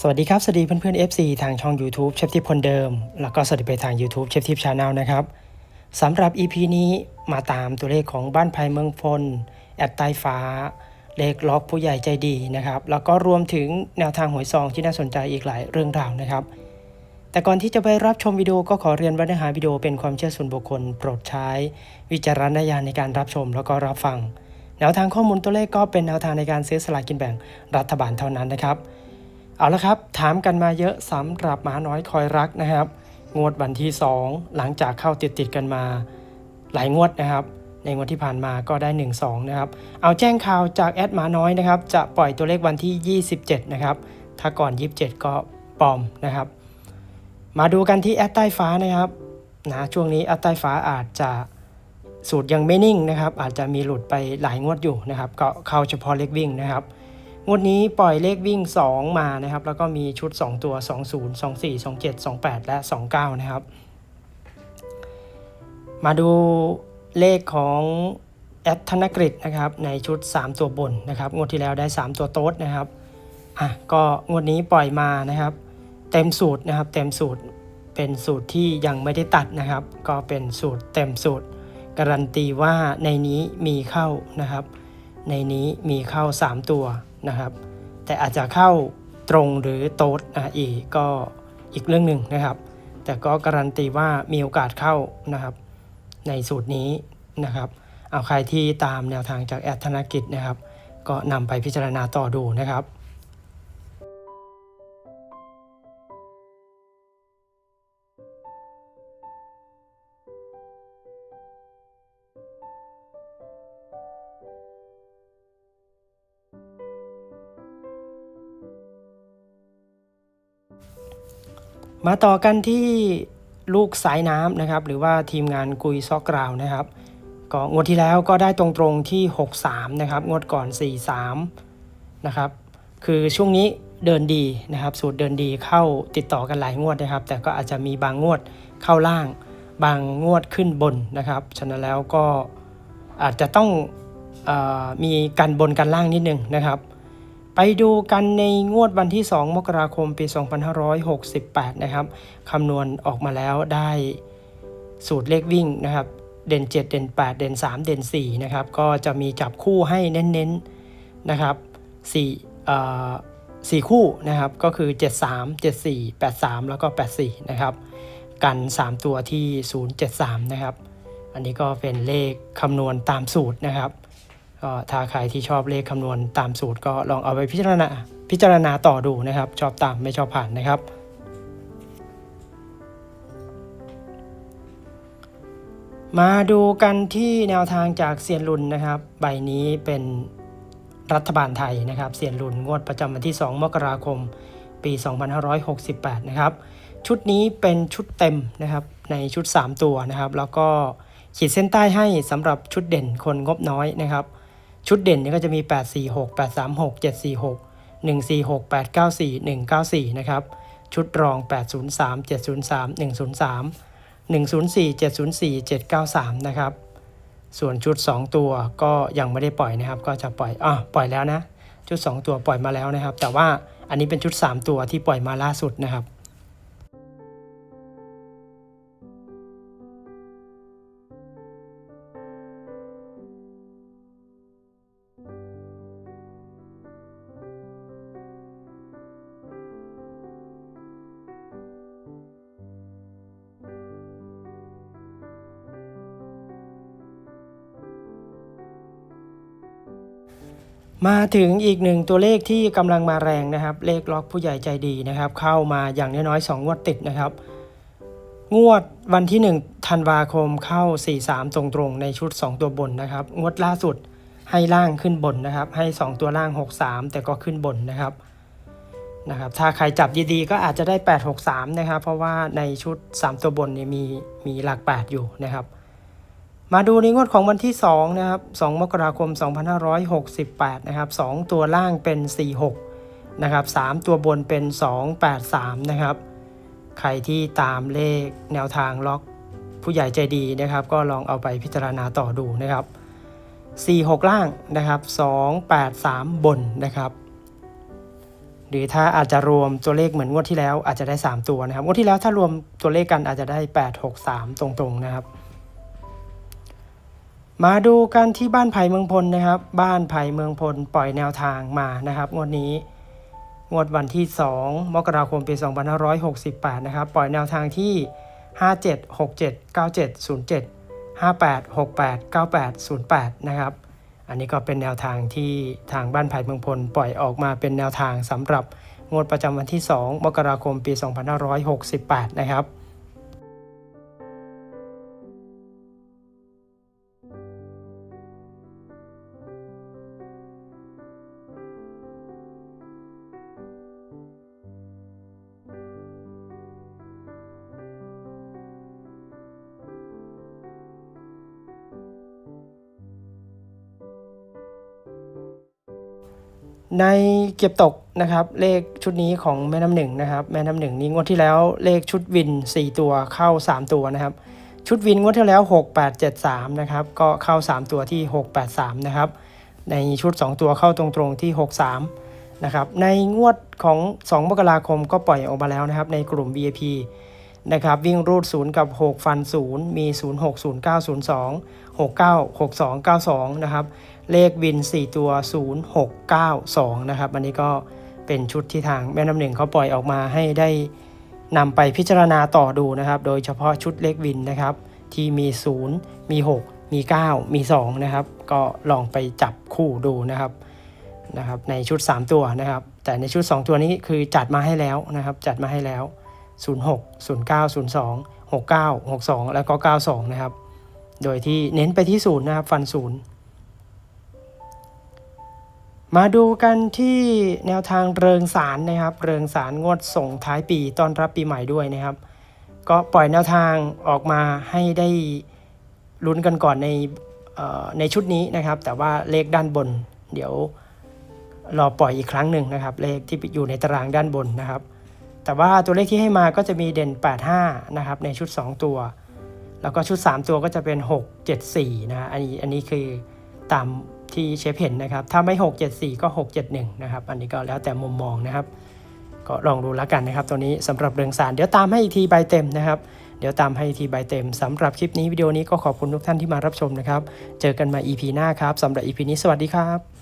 สวัสดีครับ สวัสดีเพื่อนๆ FC ทางช่อง YouTube เชฟทิพคนเดิม แล้วก็สวัสดีไปทาง YouTube เชฟทิพชาแนลนะครับสำหรับ EP นี้มาตามตัวเลขของบ้านภัยเมืองพล แอดใต้ฟ้า เลขล็อกผู้ใหญ่ใจดีนะครับ แล้วก็รวมถึงแนวทางหวยซองที่น่าสนใจอีกหลายเรื่องราวนะครับ แต่ก่อนที่จะไปรับชมวิดีโอก็ขอเรียนว่าเนื้อหาวิดีโอเป็นความเชื่อส่วนบุคคล โปรดใช้ วิจารณญาณในการรับชมแล้วก็รับฟัง แนวทางข้อมูลตัวเลขก็เป็นแนวทางในการซื้อสลากกินแบ่งรัฐบาลเท่านั้นนะครับ เอาละครับ ถามกันมาเยอะสำหรับหมาน้อยคอยรักนะครับ งวดวันที่ 2 หลังจากเข้าติดติดกันมา หลายงวดนะครับ ในงวดที่ผ่านมาก็ได้ 1 2 นะครับ เอาแจ้งข่าวจากแอดหมาน้อยนะครับ จะปล่อยตัวเลขวันที่ 27 นะครับ ถ้าก่อน 27 ก็ปลอมนะครับ มาดูกันที่แอดใต้ฟ้านะครับนะช่วงนี้แอดใต้ฟ้าอาจจะสูตรยังไม่นิ่งนะครับ อาจจะมีหลุดไปหลายงวดอยู่นะครับ ก็เข้าเฉพาะเลขวิ่งนะครับ งวดนี้ปล่อยเลขวิ่ง 2 มานะครับ แล้วก็มีชุด 2 ตัว 20 24 27 28 และ 29 นะครับ มาดูเลขของแอดธนกฤษนะครับในชุด 3 ตัวบนนะครับงวดที่แล้วได้ 3 ตัวโต๊ดนะครับอะก็งวดนี้ปล่อยมานะครับ เต็มสูตรนะครับ เต็มสูตรเป็นสูตรที่ยังไม่ได้ตัดนะครับ ก็เป็นสูตรเต็มสูตร การันตีว่าในนี้มีเข้านะครับ ในนี้มีเข้า 3 ตัว นะครับ แต่อาจจะเข้าตรงหรือโต๊ดอะอีกก็อีกเรื่องหนึ่งนะครับ แต่ก็การันตีว่ามีโอกาสเข้านะครับ ในสูตรนี้นะครับเอาใครที่ตามแนวทางจากแอดธนกิจนะครับ ก็นำไปพิจารณาต่อดูนะครับ มาต่อกันที่ลูกสายน้ำนะครับ หรือว่าทีมงานกุยซอกกราวนะครับ ก็งวดที่แล้วก็ได้ตรงๆที่ 63 นะครับ งวดก่อน 43 นะครับ คือช่วงนี้เดินดีนะครับ สูตรเดินดีเข้าติดต่อกันหลายงวดนะครับ แต่ก็อาจจะมีบางงวดเข้าล่าง บางงวดขึ้นบนนะครับ ฉะนั้นแล้วก็อาจจะต้องอมีกันบนกันล่างนิดนึงนะครับ ไปดูกันในงวดวันที่ 2 มกราคมปี 2568 นะครับ คำนวณออกมาแล้วได้สูตรเลขวิ่งนะครับ เด่น 7 เด่น 8 เด่น 3 เด่น 4 นะครับ ก็จะมีจับคู่ให้เน้นๆนะครับ4เอ่อ4คู่นะครับ ก็คือ 73 74 83 แล้วก็ 84 นะครับ กัน 3 ตัวที่ 073 นะครับ อันนี้ก็เป็นเลขคำนวณตามสูตรนะครับ ถ้าใครที่ชอบเลขคำนวณตามสูตรก็ลองเอาไปพิจารณาพิจารณาต่อดูนะครับ ชอบตามไม่ชอบผ่านนะครับ มาดูกันที่แนวทางจากเซียนลุนนะครับ ใบนี้เป็นรัฐบาลไทยนะครับเซียนลุนงวดประจำวันที่ 2 มกราคม ปี 2568 นะครับ ชุดนี้เป็นชุดเต็มนะครับในชุด 3 ตัวนะครับ แล้วก็ขีดเส้นใต้ให้สำหรับชุดเด่นคนงบน้อยนะครับ ชุดเด่นเนี่ยก็จะมี 846 836 746 146 894 194 นะครับ ชุดรอง 803 703 103 104 704 793 นะครับ ส่วนชุด 2 ตัวก็ยังไม่ได้ปล่อยนะครับ ก็จะปล่อยอะปล่อยแล้วนะ ชุด 2 ตัวปล่อยมาแล้วนะครับ แต่ว่าอันนี้เป็นชุด 3 ตัวที่ปล่อยมาล่าสุดนะครับ มาถึงอีกหนึ่งตัวเลขที่กำลังมาแรงนะครับ เลขล็อกผู้ใหญ่ใจดีนะครับ เข้ามาอย่างน้อยๆ2งวดติดนะครับ งวดวันที่ 1 ธันวาคมเข้า 43 ตรงๆ ในชุด 2 ตัวบนนะครับ งวดล่าสุดให้ล่างขึ้นบนนะครับ ให้ 2 ตัวล่าง 63 แต่ก็ขึ้นบนนะครับนะครับ ถ้าใครจับดีๆ ก็อาจจะได้ 863 นะครับ เพราะว่าในชุด 3 ตัวบนเนี่ยมีมีหลัก 8 อยู่นะครับ มาดูในงวดของวันที่2นะครับ2มกราคม 2568นะครับ2ตัวล่างเป็น 46นะครับ3ตัวบนเป็น 283นะครับใครที่ตามเลขแนวทางล็อกผู้ใหญ่ใจดีนะครับ ก็ลองเอาไปพิจารณาต่อดูนะครับ 46 ล่างนะครับ283 บนนะครับหรือถ้าอาจจะรวมตัวเลขเหมือนงวดที่แล้วอาจจะได้ 3 ตัวนะครับงวดที่แล้วถ้ารวมตัวเลขกันอาจจะได้ 8 6 3 ตรงๆนะครับ มาดูกันที่บ้านไผ่เมืองพลนะครับ บ้านไผ่เมืองพลปล่อยแนวทางมานะครับงวดนี้งวดวันที่ 2 มกราคมปี 2568 นะครับ ปล่อยแนวทางที่ 57 67 97 07 58 68 98 08 นะครับ อันนี้ก็เป็นแนวทางที่ทางบ้านไผ่เมืองพลปล่อยออกมาเป็นแนวทางสำหรับงวดประจำวันที่ 2 มกราคมปี 2568 นะครับ ในเก็บตกนะครับเลขชุดนี้ของแม่น้ำหนึ่งนะครับแม่น้ำหนึ่งนี้งวดที่แล้วเลขชุดวิน 4 ตัวเข้า 3 ตัวนะครับ ชุดวินงวดที่แล้ว 6873นะครับก็เข้า 3 ตัวที่ 683นะครับในชุด 2 ตัวเข้าตรงๆที่ 63นะครับในงวดของ 2 มกราคมก็ปล่อยออกมาแล้วนะครับ ในกลุ่ม VIP นะครับวิ่งรูด 0 กับ 6 ฟัน 0 มี 0 6 0 9 0 2 6 9 6 2 9 2 นะครับ เลขวิน 4 ตัว 0 6 9 2 นะครับ อันนี้ก็เป็นชุดที่ทางแม่น้ำหนึ่งเขาปล่อยออกมาให้ได้นำไปพิจารณาต่อดูนะครับ โดยเฉพาะชุดเลขวินนะครับ ที่มี 0 มี 6 มี 9 มี 2 นะครับ ก็ลองไปจับคู่ดูนะครับนะครับในชุด 3 ตัวนะครับ แต่ในชุด 2 ตัวนี้คือจัดมาให้แล้วนะครับ จัดมาให้แล้ว 06 09 02 69 62 แล้วก็ 92 นะครับ โดยที่เน้นไปที่ศูนย์นะครับ ฟันศูนย์ มาดูกันที่แนวทางเริงสารนะครับ เริงสารงวดส่งท้ายปีต้อนรับปีใหม่ด้วยนะครับ ก็ปล่อยแนวทางออกมาให้ได้ลุ้นกันก่อนในในชุดนี้นะครับ แต่ว่าเลขด้านบน เดี๋ยวรอปล่อยอีกครั้งหนึ่งนะครับ เลขที่อยู่ในตารางด้านบนนะครับ แต่ว่าตัวเลขที่ให้มาก็จะมีเด่น 85 นะครับในชุด 2 ตัว แล้วก็ชุด 3 ตัวก็จะเป็น 6 7 4นะอันนี้อันนี้คือตาม ที่เชฟเห็นนะครับ ถ้าไม่ 6 7 4 ก็ 6 7 1 นะครับ อันนี้ก็แล้วแต่มุมมองนะครับ ก็ลองดูแล้วกันนะครับ ตัวนี้สำหรับเรืองสารเดี๋ยวตามให้อีกทีใบเต็มนะครับ เดี๋ยวตามให้อีกทีใบเต็มสำหรับคลิปนี้วิดีโอนี้ก็ขอบคุณทุกท่านที่มารับชมนะครับ เจอกันมา EP หน้าครับสำหรับ EP นี้สวัสดีครับ